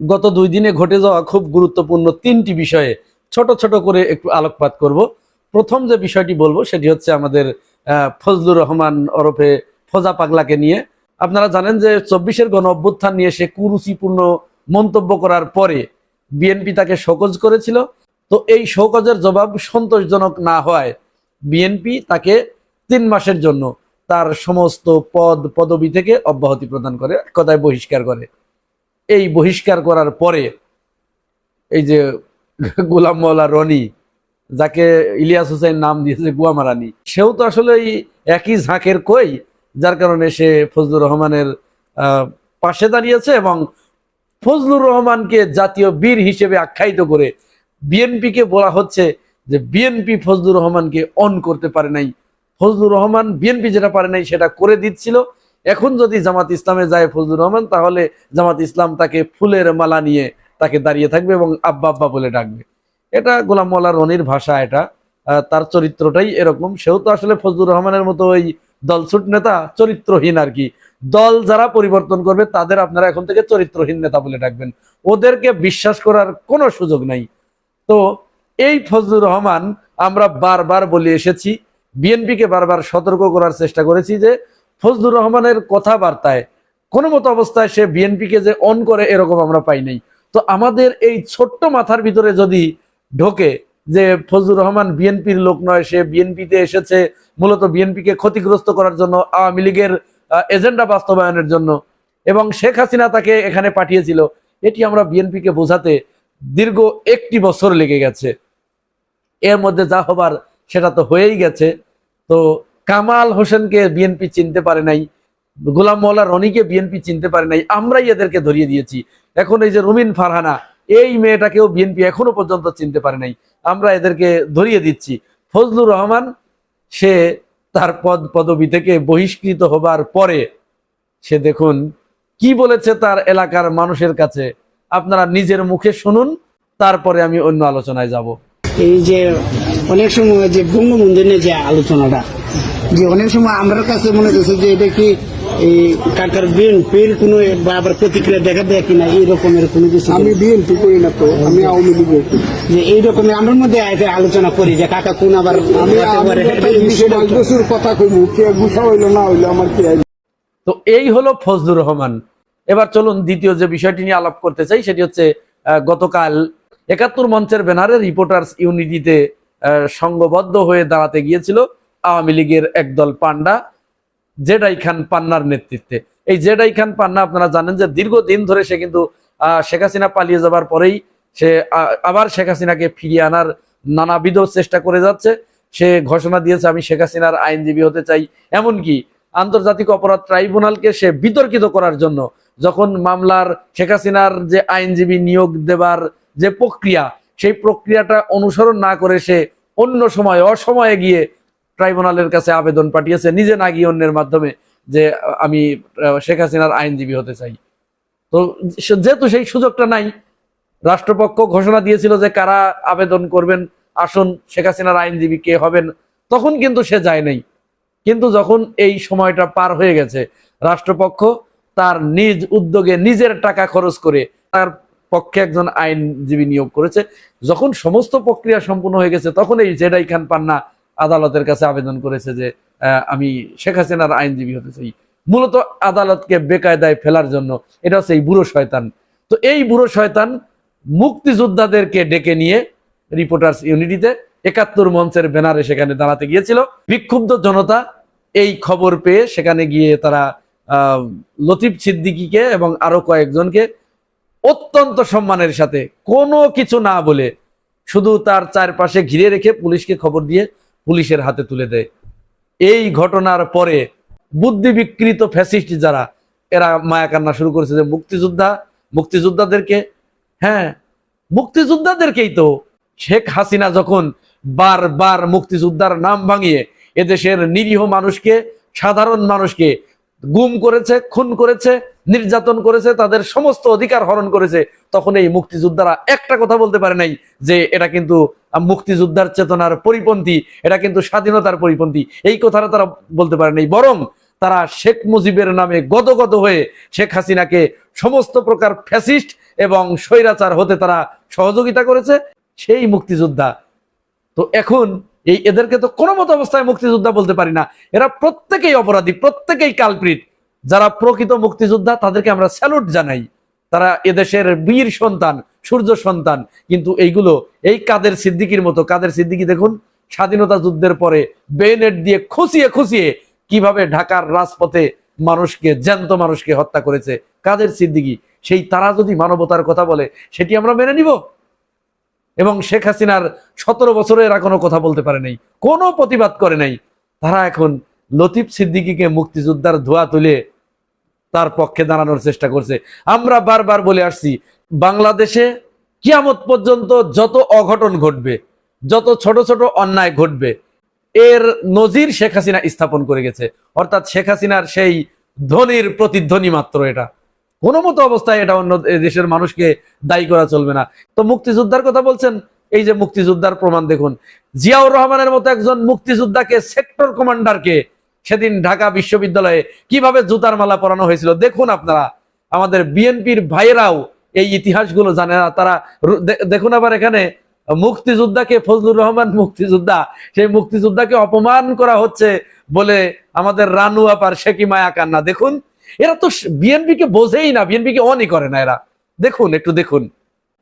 গত দুই দিনে ঘটে যাওয়া খুব গুরুত্বপূর্ণ তিনটি বিষয়ে ছোট ছোট করে একটু আলোকপাত করব। প্রথম যে বিষয়টি বলব, সেটি হচ্ছে আমাদের ফজলুর রহমান ওরফে ফজা পাগলাকে নিয়ে। আপনারা জানেন যে চব্বিশের গণ অভ্যুত্থান নিয়ে সে কুরুচিপূর্ণ মন্তব্য করার পরে বিএনপি তাকে শোকজ করেছিল। তো এই শোকজের জবাব সন্তোষজনক না হওয়ায় বিএনপি তাকে তিন মাসের জন্য তার সমস্ত পদ, পদবি থেকে অব্যাহতি প্রদান করে কথায় বহিষ্কার করে। এই বহিষ্কার করার পরে এই যে গোলাম মৌলা রনি, যাকে ইলিয়াস হোসেন নাম দিয়েছে গুয়ামারানি, সেও তো আসলে একই ঝাঁকের কই, যার কারণে সে ফজলুর রহমানের পাশে দাঁড়িয়েছে এবং ফজলুর রহমানকে জাতীয় বীর হিসেবে আখ্যায়িত করে বিএনপিকে বলা হচ্ছে যে বিএনপি ফজলুর রহমানকে অন করতে পারে নাই। ফজলুর রহমান বিএনপি যেটা পারে নাই সেটা করে দিচ্ছিল। এখন যদি জামাত ইসলামে যায় ফজলুর রহমান, তাহলে জামাত ইসলাম তাকে ফুলের মালা নিয়ে তাকে দাঁড়িয়ে থাকবে এবং আব্বা আব্বা বলে ডাকবে। এটা গোলাম মোল্লা রনির ভাষা এটা তার চরিত্রটাই এরকম। সেও তো আসলে ফজলুর রহমানের মতো ওই দলছুট নেতা, চরিত্রহীন আর কি। দল যারা পরিবর্তন করবে, তাদের আপনারা এখন থেকে চরিত্রহীন নেতা বলে ডাকবেন। ওদেরকে বিশ্বাস করার কোনো সুযোগ নাই। তো এই ফজলুর রহমান আমরা বারবার বলে এসেছি, বিএনপিকে বারবার সতর্ক করার চেষ্টা করেছি যে ফজলুর রহমানের কথাবার্তায় কোনো মতো অবস্থায় সে বিএনপিকে যে অন করে এরকম আমরা পাই নাই। তো আমাদের এই ছোট্ট মাথার ভিতরে যদি ঢোকে যে ফজলুর রহমান বিএনপির লোক নয়, সে বিএনপিতে এসেছে, মূলত বিএনপিকে ক্ষতিগ্রস্ত করার জন্য, আওয়ামী লীগের এজেন্ডা বাস্তবায়নের জন্য, এবং শেখ হাসিনা তাকে এখানে পাঠিয়েছিল, এটি আমরা বিএনপিকে বোঝাতে দীর্ঘ একটি বছর লেগে গেছে। এর মধ্যে যা হবার সেটা তো হয়েই গেছে। তো কামাল হোসেনকে বিএনপি চিনতে পারে নাই, গোলাম মোল্লা রনিকে বিএনপি চিনতে পারে নাই, আমরাই এদেরকে ধরিয়ে দিয়েছি। এখন এই যে রুমিন ফারহানা, এই মেয়েটাকেও বিএনপি এখনও পর্যন্ত চিনতে পারে নাই, আমরা এদেরকে ধরিয়ে দিচ্ছি। ফজলুর রহমান, সে তার পদ পদবি থেকে বহিষ্কৃত হবার পরে, সে দেখুন কি বলেছে তার এলাকার মানুষের কাছে, আপনারা নিজের মুখে শুনুন, তারপরে আমি অন্য আলোচনায় যাব। এই যে অনেক সময় যে বঙ্গবন্ধু নিয়ে যে আলোচনাটা যে অনেক সময় আমার কাছে মনে করছে যে এটা কি এই কাকার বিএনপির কোনো আবার প্রতিক্রিয়া দেখা দেয় কিনা এই রকমের কোনো কিছু আমি বিএনপি করি না তো আমি আওয়ামী লীগের যে এই আমার মধ্যে আলোচনা করি যে কাকা কোন আবার আমি বছর কথা কইবো কে গুছা হইল না হইল আমার কি তো এই হলো ফজলুর রহমান। এবার চলুন দ্বিতীয় যে বিষয়টি নিয়ে আলাপ করতে চাই সেটি হচ্ছে আহ, গতকাল একাত্তর মঞ্চের ব্যানারে রিপোর্টার্স ইউনিটিতে আহ, সংঘবদ্ধ হয়ে দাঁড়াতে গিয়েছিল। আওয়ামী লীগের একদল পান্ডা জেডাই খান পান্নার নেতৃত্বে। এই জেডাই খান পান্না আপনারা জানেন যে দীর্ঘদিন ধরে সে কিন্তু শেখ হাসিনা পালিয়ে যাবার পরেই সে আবার শেখ হাসিনাকে ফিরিয়ে আনার নানাবিধ চেষ্টা করে যাচ্ছে। সে ঘোষণা দিয়েছে, আমি শেখ হাসিনার আইনজীবী হতে চাই। এমনকি আন্তর্জাতিক অপরাধ ট্রাইব্যুনালকে সে বিতর্কিত করার জন্য যখন মামলার শেখ হাসিনার যে আইনজীবী নিয়োগ দেবার যে প্রক্রিয়া, সেই প্রক্রিয়াটা অনুসরণ না করে সে অন্য সময়, অসময়ে গিয়ে ট্রাইব্যুনালের কাছে আবেদন পাঠিয়েছে, নিজে না গিয়ে অন্যের মাধ্যমে যে আমি শেখ হাসিনার আইনজীবী হতে চাই। তো যেহেতু সেই সুযোগটা নাই, রাষ্ট্রপক্ষ ঘোষণা দিয়েছিল যে কারা আবেদন করবেন, আসুন শেখ হাসিনার আইনজীবী কে হবেন, তখন কিন্তু সে যায় নাই। কিন্তু যখন এই সময়টা পার হয়ে গেছে, রাষ্ট্রপক্ষ তার নিজ উদ্যোগে নিজের টাকা খরচ করে তার পক্ষে একজন আইনজীবী নিয়োগ করেছে। যখন সমস্ত প্রক্রিয়া সম্পূর্ণ হয়ে গেছে, তখন এই জেডাই খান পান্না আদালতের কাছে আবেদন করেছে যে আমি শেখ হাসিনার আইনজীবী হতে চাই। মূলত আদালতকে বেকায়দায় ফেলার জন্য, এটা হচ্ছে এই বুড়ো শয়তান। তো এই বুড়ো শয়তান মুক্তিযোদ্ধাদেরকে ডেকে নিয়ে রিপোর্টার্স ইউনিটিতে, একাত্তর মঞ্চের ব্যানারে সেখানে দাঁড়াতে গিয়েছিল। বিক্ষুব্ধ জনতা এই খবর পেয়ে সেখানে গিয়ে তারা লতিফ সিদ্দিকিকে এবং আরও কয়েকজনকে অত্যন্ত সম্মানের সাথে কোনো কিছু না বলে শুধু তার চারপাশে ঘিরে রেখে পুলিশকে খবর দিয়ে পুলিশের হাতে তুলে দেয়। এই ঘটনার পরে বুদ্ধি বিকৃত ফ্যাসিস্ট যারা, এরা মায়া কান্না শুরু করেছে যে মুক্তিযোদ্ধা, মুক্তিযোদ্ধাদেরকে হ্যাঁ মুক্তিযোদ্ধাদেরকেই তো শেখ হাসিনা যখন বারবার মুক্তিযোদ্ধার নাম ভাঙিয়ে এদেশের নিরীহ মানুষকে, সাধারণ মানুষকে গুম করেছে, খুন করেছে নির্যাতন করেছে, তাদের সমস্ত অধিকার হরণ করেছে, তখন এই মুক্তিযোদ্ধারা একটা কথা বলতে পারে নাই যে এটা কিন্তু মুক্তিযোদ্ধার চেতনার পরিপন্থী, এটা কিন্তু স্বাধীনতার পরিপন্থী। এই কথাটা তারা বলতে পারে নাই, বরং তারা শেখ মুজিবের নামে গদগদ হয়ে শেখ হাসিনাকে সমস্ত প্রকার ফ্যাসিস্ট এবং স্বৈরাচার হতে তারা সহযোগিতা করেছে, সেই মুক্তিযোদ্ধা। তো এখন এই এদেরকে তো কোনো মতো অবস্থায় মুক্তিযোদ্ধা বলতে পারি না। এরা প্রত্যেকেই অপরাধী, প্রত্যেকেই কালপ্রিট। যারা প্রকৃত মুক্তিযোদ্ধা, তাদেরকে আমরা স্যালুট জানাই। তারা এদেশের বীর সন্তান, সূর্য সন্তান। কিন্তু এইগুলো, এই কাদের সিদ্দিকির মতো, কাদের সিদ্দিকি দেখুন, স্বাধীনতা যুদ্ধের পরে বেনেট দিয়ে খুশিয়ে খুশিয়ে কীভাবে ঢাকার রাজপথে মানুষকে, জ্যান্ত মানুষকে হত্যা করেছে কাদের সিদ্দিকি? সেই তারা যদি মানবতার কথা বলে, সেটি আমরা মেনে নিব। এবং শেখ হাসিনার সতেরো বছরে এরা কোনো কথা বলতে পারে নাই, কোনো প্রতিবাদ করে নাই। তারা এখন লতিফ সিদ্দিকিকে মুক্তিযোদ্ধার ধোয়া তুলে তার পক্ষে দাঁড়ানোর চেষ্টা করছে। আমরা বারবার বলে আসছি, বাংলাদেশে কিয়ামত পর্যন্ত যত অঘটন ঘটবে, যত ছোট ছোট অন্যায় ঘটবে, এর নজির শেখ হাসিনা স্থাপন করে গেছে। অর্থাৎ শেখ হাসিনার সেই ধ্বনির প্রতিধ্বনি মাত্র এটা। কোনো মতো অবস্থায় এটা অন্য দেশের মানুষকে দায়ী করা চলবে না। তো মুক্তিযোদ্ধার কথা বলছেন, এই যে মুক্তিযোদ্ধার প্রমাণ দেখুন। জিয়াউর রহমানের মতো একজন মুক্তিযোদ্ধাকে, সেক্টর কমান্ডারকে সেদিন ঢাকা বিশ্ববিদ্যালয়ে কীভাবে জুতার মালা পরানো হয়েছিল, দেখুন আপনারা। আমাদের বিএনপির ভাইয়েরাও এই ইতিহাসগুলো জানে না। তারা দেখুন আবার এখানে, মুক্তিযোদ্ধাকে ফজলুর রহমান মুক্তিযোদ্ধা, সেই মুক্তিযোদ্ধাকে অপমান করা হচ্ছে বলে আমাদের রানু আপার শেকিমায়া কান্না। দেখুন, এরা তো বিএনপি কে বোঝেই না বিএনপি কে অনই করে না এরা। দেখুন, একটু দেখুন।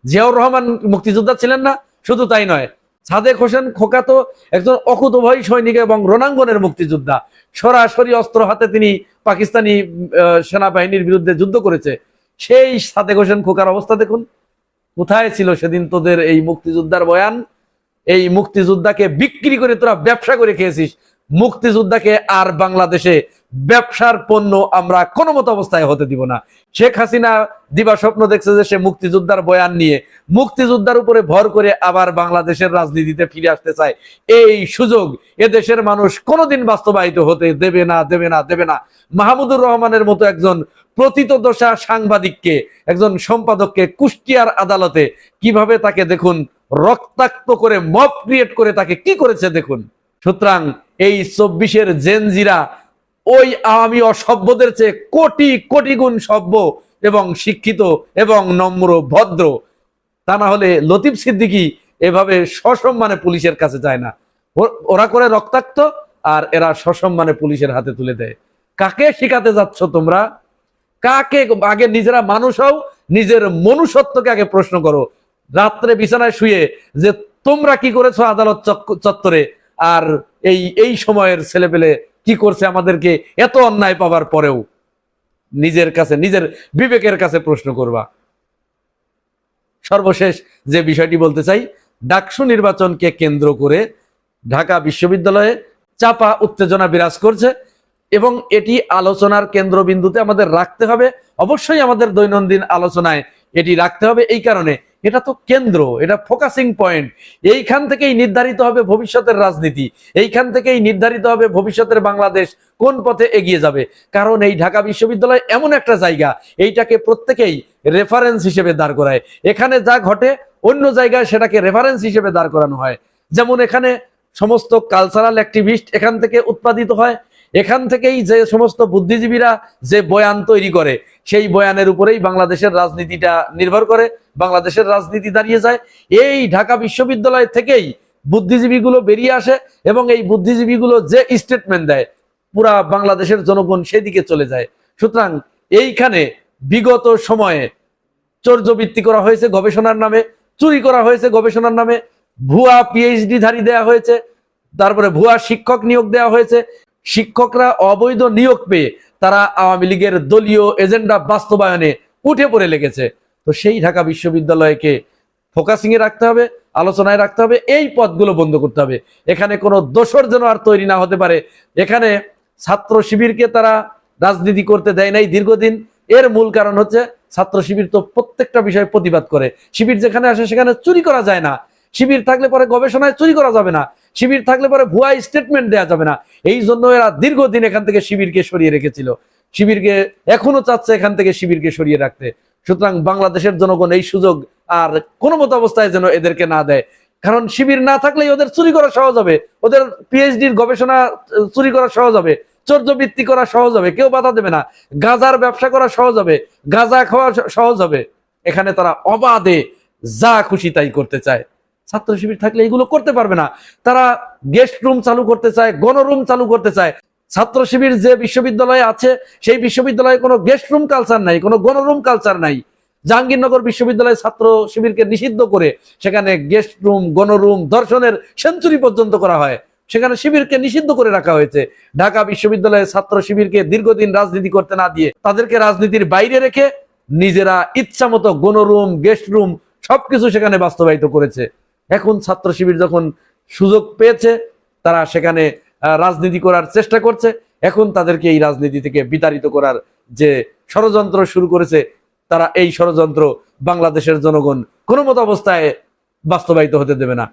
জিয়াউর রহমান মুক্তিযোদ্ধা ছিলেন না, শুধু তাই নয় সাদেক হোসেন খোকা তো একজন অকুতভয়ী সৈনিক এবং রণাঙ্গনের মুক্তিযোদ্ধা। সরাসরি অস্ত্র হাতে তিনি পাকিস্তানি সেনাবাহিনীর বিরুদ্ধে যুদ্ধ করেছে। সেই সাদেক হোসেন খোকার অবস্থা দেখুন। কোথায় ছিল সেদিন তোদের এই মুক্তিযোদ্ধার বয়ান? এই মুক্তিযোদ্ধাকে বিক্রি করে তোরা ব্যবসা করে খেয়েছিস। মুক্তিযোদ্ধাকে আর বাংলাদেশে ব্যবসার পণ্য আমরা কোনো মতো অবস্থায় হতে দিব না। শেখ হাসিনা দিবা স্বপ্ন দেখছে যে সে মুক্তিযোদ্ধার বয়ান নিয়ে মুক্তিযোদ্ধার উপরে ভর করে আবার বাংলাদেশের রাজনীতিতে ফিরে আসতে চায়। এই সুযোগ এদেশের মানুষ কোনোদিন বাস্তবায়িত হতে দেবে না দেবে না দেবে না। মাহমুদুর রহমানের মতো একজন প্রতীতদশা সাংবাদিককে, একজন সম্পাদককে কুষ্টিয়ার আদালতে কীভাবে তাকে দেখুন, রক্তাক্ত করে মব ক্রিয়েট করে তাকে কি করেছে দেখুন। সুতরাং এই চব্বিশের জেনজিরা ওই আওয়ামী অসভ্যদের চেয়ে কোটি কোটি গুণ সভ্য এবং শিক্ষিত এবং নম্র, ভদ্র। তা না হলে লতিফ সিদ্দিকি এভাবে সসম্মানে পুলিশের কাছে যায় না। ওরা করে রক্তাক্ত আর এরা সসম্মানে পুলিশের হাতে তুলে দেয়। কাকে শিখাতে যাচ্ছ তোমরা? কাকে আগে নিজেরা মানুষ হও, নিজের মনুষ্যত্বকে আগে প্রশ্ন করো। রাত্রে বিছানায় শুয়ে যে তোমরা কি করেছ আদালত চত্বরে? আর এই এই সময়ের ছেলেপেলে কি করছে আমাদেরকে এত অন্যায় পাবার পরেও? নিজের কাছে, নিজের বিবেকের কাছে প্রশ্ন করবা। সর্বশেষ যে বিষয়টি বলতে চাই, ডাকসু নির্বাচনকে কেন্দ্র করে ঢাকা বিশ্ববিদ্যালয়ে চাপা উত্তেজনা বিরাজ করছে এবং এটি আলোচনার কেন্দ্রবিন্দুতে আমাদের রাখতে হবে। অবশ্যই আমাদের দৈনন্দিন আলোচনায় এটি রাখতে হবে। এই কারণে এটা তো কেন্দ্র, এটা ফোকাসিং পয়েন্ট এইখান থেকেই নির্ধারিত হবে ভবিষ্যতের রাজনীতি। এইখান থেকেই নির্ধারিত হবে ভবিষ্যতের বাংলাদেশ, কোন পথে এগিয়ে যাবে। কারণ এই ঢাকা বিশ্ববিদ্যালয় এমন একটা জায়গা, এইটাকে প্রত্যেকেই রেফারেন্স হিসেবে দাঁড় করায়। এখানে যা ঘটে, অন্য জায়গায় সেটাকে রেফারেন্স হিসেবে দাঁড় করানো হয়। যেমন এখানে সমস্ত কালচারাল অ্যাক্টিভিস্ট এখান থেকে উৎপাদিত হয়। এখান থেকেই যে সমস্ত বুদ্ধিজীবীরা যে বয়ান তৈরি করে সেই বয়ানের উপরেই বাংলাদেশের রাজনীতিটা নির্ভর করে, বাংলাদেশের রাজনীতি দাঁড়িয়ে যায়। এই ঢাকা বিশ্ববিদ্যালয় থেকেই বুদ্ধিজীবীগুলো বেরিয়ে আসে এবং এই বুদ্ধিজীবীগুলো যে স্টেটমেন্ট দেয়, পুরা বাংলাদেশের জনগণ সেদিকে চলে যায়। সুতরাং এইখানে বিগত সময়ে চর্যবৃত্তি করা হয়েছে গবেষণার নামে, চুরি করা হয়েছে গবেষণার নামে, ভুয়া পিএইচডি ধারী দেয়া হয়েছে, তারপরে ভুয়া শিক্ষক নিয়োগ দেওয়া হয়েছে, শিক্ষকরা অবৈধ নিয়োগ পেয়ে তারা আওয়ামী লীগের দলীয় এজেন্ডা বাস্তবায়নে উঠে পড়ে লেগেছে। তো সেই ঢাকা বিশ্ববিদ্যালয়কে ফোকাসিং এ রাখতে হবে, আলোচনায় রাখতে হবে, এই পদগুলো বন্ধ করতে হবে। এখানে কোনো দোষর যেন আর তৈরি না হতে পারে। এখানে ছাত্র শিবিরকে তারা রাজনীতি করতে দেয় নাই দীর্ঘদিন। এর মূল কারণ হচ্ছে ছাত্র শিবির তো প্রত্যেকটা বিষয়ে প্রতিবাদ করে। শিবির যেখানে আসে সেখানে চুরি করা যায় না। শিবির থাকলে পরে গবেষণায় চুরি করা যাবে না। শিবির থাকলে পরে ভুয়া স্টেটমেন্ট দেওয়া যাবে না। এই জন্য এরা দীর্ঘদিন এখান থেকে শিবিরকে সরিয়ে রেখেছিল। শিবিরকে এখনও চাচ্ছে এখান থেকে শিবিরকে সরিয়ে রাখতে। সুতরাং বাংলাদেশের জনগণ এই সুযোগ আর কোনো মতো অবস্থায় যেন এদেরকে না দেয়। কারণ শিবির না থাকলেই ওদের চুরি করা সহজ হবে। ওদের পিএইচডির গবেষণা চুরি করা সহজ হবে। চর্যবৃত্তি করা সহজ হবে। কেউ বাধা দেবে না। গাজার ব্যবসা করা সহজ হবে। গাজা খাওয়া সহজ হবে। এখানে তারা অবাধে যা খুশি তাই করতে চায়। ছাত্র শিবির থাকলে এগুলো করতে পারবে না। তারা গেস্ট রুম চালু করতে চায় গণরুম চালু করতে চায়। ছাত্র শিবির যে বিশ্ববিদ্যালয়ে আছে, সেই বিশ্ববিদ্যালয়ে কোনো গেস্ট রুম কালচার নাই, কোনো গণরুম কালচার নাই। জাহাঙ্গীরনগর বিশ্ববিদ্যালয় ছাত্র শিবিরকে নিষিদ্ধ করে সেখানে গেস্ট রুম গণরুম দর্শনের সেঞ্চুরি পর্যন্ত করা হয়। সেখানে শিবিরকে নিষিদ্ধ করে রাখা হয়েছে। ঢাকা বিশ্ববিদ্যালয়ের ছাত্র শিবিরকে দীর্ঘদিন রাজনীতি করতে না দিয়ে তাদেরকে রাজনীতির বাইরে রেখে নিজেরা ইচ্ছা মতো গণরুম গেস্ট রুম সবকিছু সেখানে বাস্তবায়িত করেছে। এখন ছাত্র শিবির যখন সুযোগ পেয়েছে, তারা সেখানে রাজনীতি করার চেষ্টা করছে। এখন তাদেরকে এই রাজনীতি থেকে বিতাড়িত করার যে ষড়যন্ত্র শুরু করেছে, তারা এই ষড়যন্ত্র বাংলাদেশের জনগণ কোনো মতো অবস্থায় বাস্তবায়িত হতে দেবে না।